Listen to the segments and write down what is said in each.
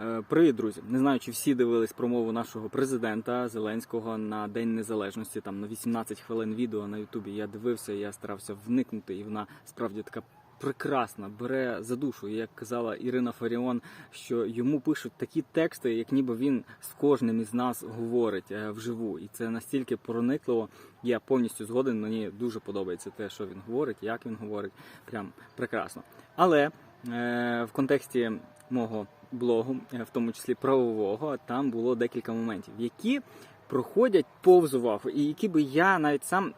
Е, Привіт, друзі! Не знаю, чи всі дивились промову нашого президента Зеленського на День Незалежності. Там на 18 хвилин відео на Ютубі. Я дивився, я старався вникнути, і вона справді така прекрасна, бере за душу. Як казала Ірина Фаріон, що йому пишуть такі тексти, як ніби він з кожним із нас говорить е, вживу. І це настільки проникливо. Я повністю згоден. Мені дуже подобається те, що він говорить, як він говорить. Прям прекрасно. Але е, в контексті мого блогу, е, в тому числі правового, там було декілька моментів, які проходять повз увагу, і які би я навіть сам,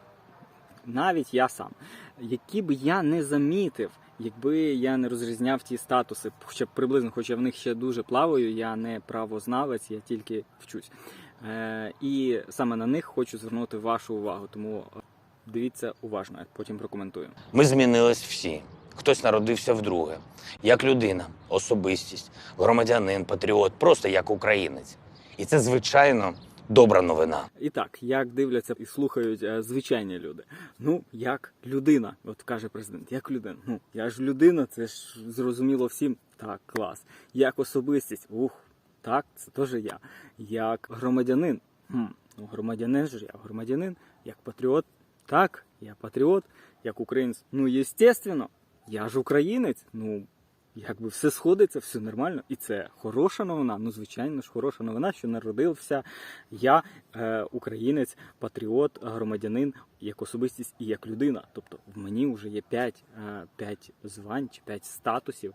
навіть я сам, які би я не замітив, якби я не розрізняв ті статуси, хоча б приблизно, хоча в них ще дуже плаваю, я не правознавець, я тільки вчусь. Е, і саме на них хочу звернути вашу увагу, тому е, дивіться уважно, я потім прокоментую. Ми змінились всі. Хтось народився вдруге, як людина, особистість, громадянин, патріот, просто як українець. І це, звичайно, добра новина. І так, як дивляться і слухають е, звичайні люди. Ну, як людина, от каже президент, як людина. Ну, я ж людина, це ж зрозуміло всім. Так, клас. Як особистість, ух, так, це теж я. Як громадянин. Хм, ну, громадянин ж я громадянин, як патріот, так, я патріот, як українець. Ну, естественно, я ж українець. Ну, якби все сходиться, все нормально, і це хороша новина. Ну, звичайно ж, хороша новина, що народився я, е, українець, патріот, громадянин, як особистість і як людина. Тобто в мені вже є 5, е, 5 звань чи 5 статусів.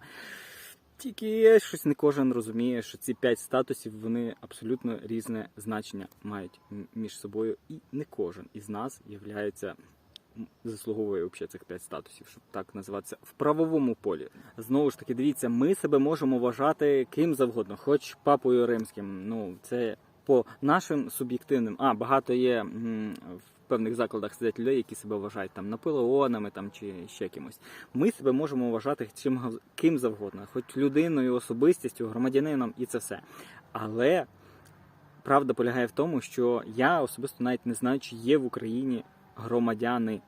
Тільки щось не кожен розуміє, що ці 5 статусів вони абсолютно різне значення мають між собою, і не кожен із нас являється заслуговує взагалі цих 5 статусів, щоб так називатися в правовому полі. Знову ж таки, дивіться, ми себе можемо вважати ким завгодно, хоч папою римським. Ну це по нашим суб'єктивним. А багато є в певних закладах сидять людей, які себе вважають там наполеонами там чи ще кимось. Ми себе можемо вважати чим ким завгодно, хоч людиною, особистістю, громадянином, і це все. Але правда полягає в тому, що я особисто навіть не знаю, чи є в Україні громадяни.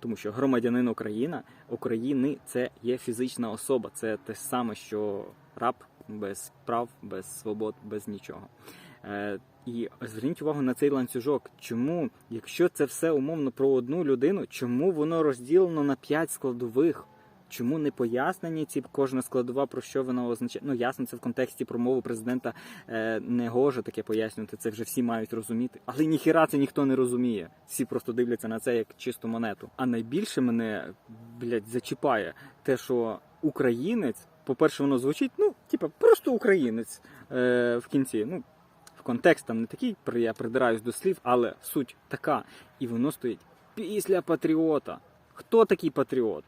Тому що громадянин Україна, України це є фізична особа. Це те саме, що раб без прав, без свобод, без нічого. Е, і зверніть увагу на цей ланцюжок. Чому, якщо це все умовно про одну людину, чому воно розділено на п'ять складових? Чому не пояснені ці кожна складова, про що вона означає? Ну ясно, це в контексті промови президента е, не гоже таке пояснювати. Це вже всі мають розуміти. Але ніхіра це ніхто не розуміє. Всі просто дивляться на це як чисту монету. А найбільше мене блядь, зачіпає те, що українець, по-перше, воно звучить, ну, типа, просто українець е, в кінці. Ну, контекст там не такий, я придираюсь до слів, але суть така. І воно стоїть після патріота. Хто такий патріот?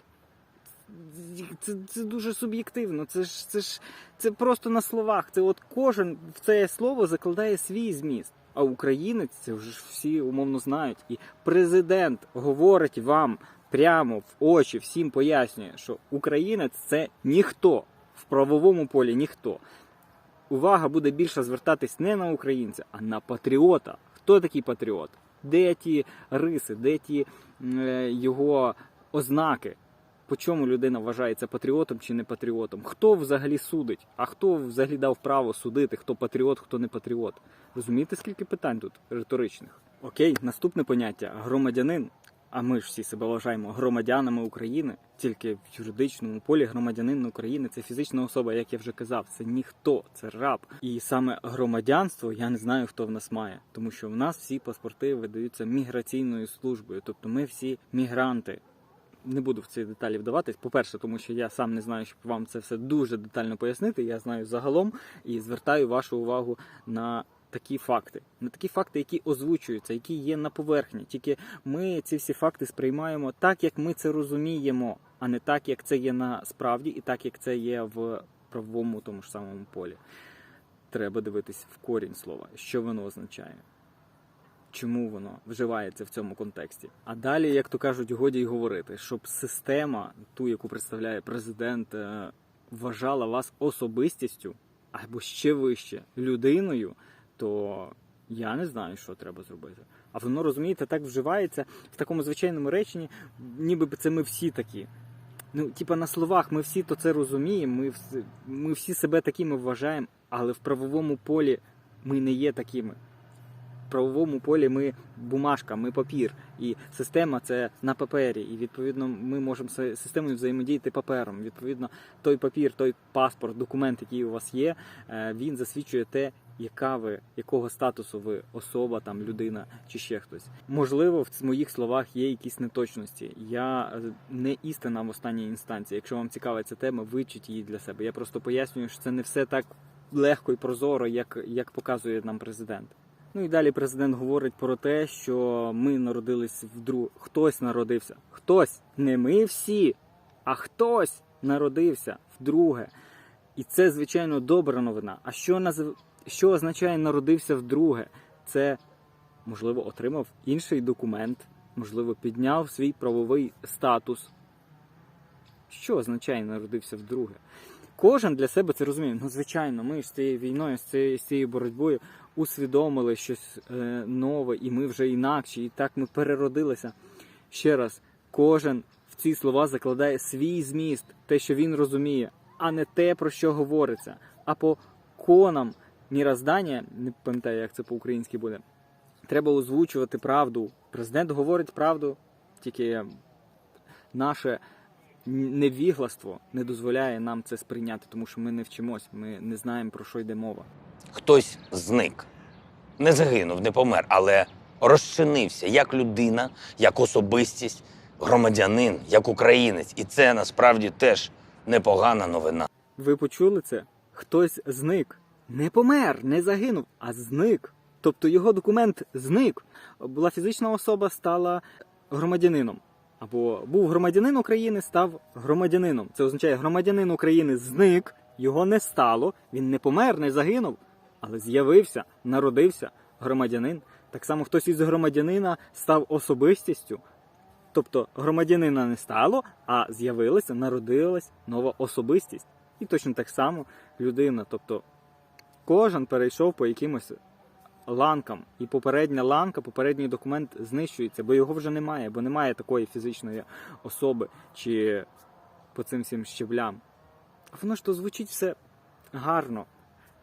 Це, це дуже суб'єктивно. Це ж це ж це просто на словах. Це от кожен в це слово закладає свій зміст. А українець це вже всі умовно знають. І президент говорить вам прямо в очі, всім пояснює, що українець це ніхто в правовому полі ніхто. Увага буде більше звертатись не на українця, а на патріота. Хто такий патріот? Де ті риси, де ті е, його ознаки? По чому людина вважається патріотом чи не патріотом? Хто взагалі судить? А хто взагалі дав право судити, хто патріот, хто не патріот? Розумієте, скільки питань тут риторичних? Окей, наступне поняття громадянин. А ми ж всі себе вважаємо громадянами України, тільки в юридичному полі громадянин України це фізична особа, як я вже казав, це ніхто, це раб. І саме громадянство я не знаю, хто в нас має, тому що в нас всі паспорти видаються міграційною службою, тобто ми всі мігранти. Не буду в ці деталі вдаватись. По-перше, тому що я сам не знаю, щоб вам це все дуже детально пояснити. Я знаю загалом і звертаю вашу увагу на такі факти, на такі факти, які озвучуються, які є на поверхні. Тільки ми ці всі факти сприймаємо так, як ми це розуміємо, а не так, як це є насправді, і так, як це є в правовому тому ж самому полі. Треба дивитись в корінь слова, що воно означає чому воно вживається в цьому контексті. А далі, як то кажуть, годі й говорити, щоб система, ту, яку представляє президент, е, вважала вас особистістю або ще вище людиною, то я не знаю, що треба зробити. А воно розумієте, так вживається в такому звичайному реченні, ніби це ми всі такі. Ну, типа на словах ми всі то це розуміємо, ми, вс- ми всі себе такими вважаємо, але в правовому полі ми не є такими. Правовому полі ми бумажка, ми папір, і система це на папері. І відповідно ми можемо з системою взаємодіяти папером. Відповідно, той папір, той паспорт, документ, який у вас є, е, він засвідчує те, яка ви, якого статусу ви особа, там людина чи ще хтось. Можливо, в моїх словах є якісь неточності. Я е, не істина в останній інстанції. Якщо вам цікава ця тема, вивчіть її для себе. Я просто пояснюю, що це не все так легко і прозоро, як, як показує нам президент. Ну і далі президент говорить про те, що ми народились вдруге. Хтось народився. Хтось, не ми всі, а хтось народився вдруге. І це, звичайно, добра новина. А що назив... що означає народився вдруге? Це, можливо, отримав інший документ, можливо, підняв свій правовий статус. Що означає народився вдруге? Кожен для себе це розуміє. Ну, звичайно, ми з цією війною, з цією боротьбою усвідомили щось е, нове, і ми вже інакші, і так ми переродилися. Ще раз, кожен в ці слова закладає свій зміст, те, що він розуміє, а не те, про що говориться. А по конам міроздання, не пам'ятаю, як це по-українськи буде, треба озвучувати правду. Президент говорить правду, тільки наше невігластво не дозволяє нам це сприйняти, тому що ми не вчимось, ми не знаємо про що йде мова. Хтось зник. Не загинув, не помер, але розчинився як людина, як особистість, громадянин, як українець. І це насправді теж непогана новина. Ви почули це? Хтось зник. Не помер, не загинув, а зник. Тобто його документ зник. Була фізична особа, стала громадянином. Або був громадянин України, став громадянином. Це означає, громадянин України зник, його не стало, він не помер, не загинув, але з'явився, народився громадянин. Так само хтось із громадянина став особистістю. Тобто громадянина не стало, а з'явилася, народилась нова особистість. І точно так само людина. Тобто кожен перейшов по якимось ланкам. І попередня ланка, попередній документ знищується, бо його вже немає, бо немає такої фізичної особи чи по цим всім щеблям. А воно ж то звучить все гарно,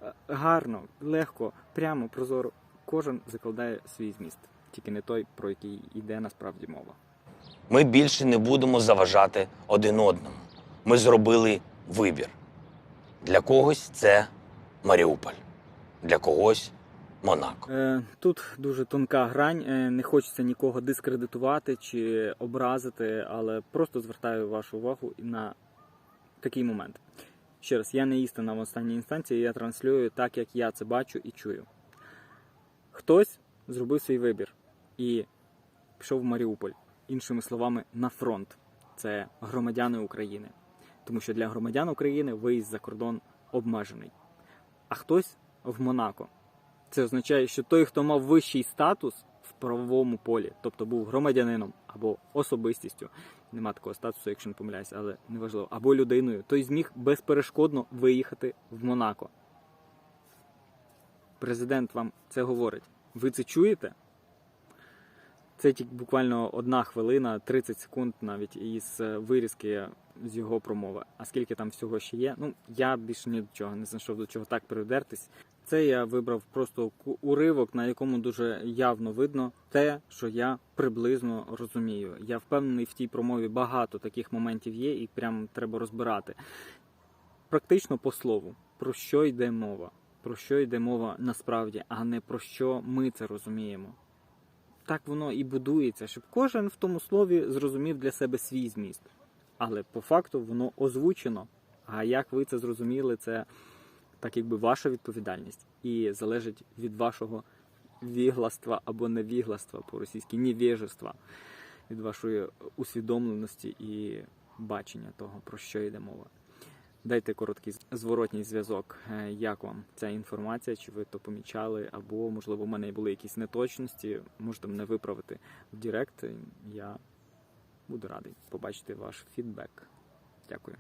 е, гарно, легко, прямо, прозоро. Кожен закладає свій зміст, тільки не той, про який йде насправді мова. Ми більше не будемо заважати один одному. Ми зробили вибір. Для когось це Маріуполь, для когось Монако. Е, Тут дуже тонка грань. Е, Не хочеться нікого дискредитувати чи образити, але просто звертаю вашу увагу на такий момент. Ще раз, я не істина в останній інстанції, я транслюю так, як я це бачу і чую. Хтось зробив свій вибір і пішов в Маріуполь, іншими словами, на фронт. Це громадяни України. Тому що для громадян України виїзд за кордон обмежений. А хтось в Монако. Це означає, що той, хто мав вищий статус в правовому полі, тобто був громадянином або особистістю, нема такого статусу, якщо не помиляюся, але неважливо, або людиною, той зміг безперешкодно виїхати в Монако. Президент вам це говорить. Ви це чуєте? Це тільки буквально одна хвилина, 30 секунд навіть із е, вирізки з його промови. А скільки там всього ще є? Ну я більше ні до чого не знайшов до чого так придертись. Це я вибрав просто уривок, на якому дуже явно видно те, що я приблизно розумію. Я впевнений, в тій промові багато таких моментів є, і прям треба розбирати. Практично по слову, про що йде мова, про що йде мова насправді, а не про що ми це розуміємо. Так воно і будується, щоб кожен в тому слові зрозумів для себе свій зміст. Але по факту воно озвучено. А як ви це зрозуміли, це так якби ваша відповідальність і залежить від вашого вігластва або невігластва по-російськи невіжества, від вашої усвідомленості і бачення того, про що йде мова. Дайте короткий зворотній зв'язок, е, як вам ця інформація, чи ви то помічали, або, можливо, у мене були якісь неточності, можете мене виправити в Директ. Я буду радий побачити ваш фідбек. Дякую.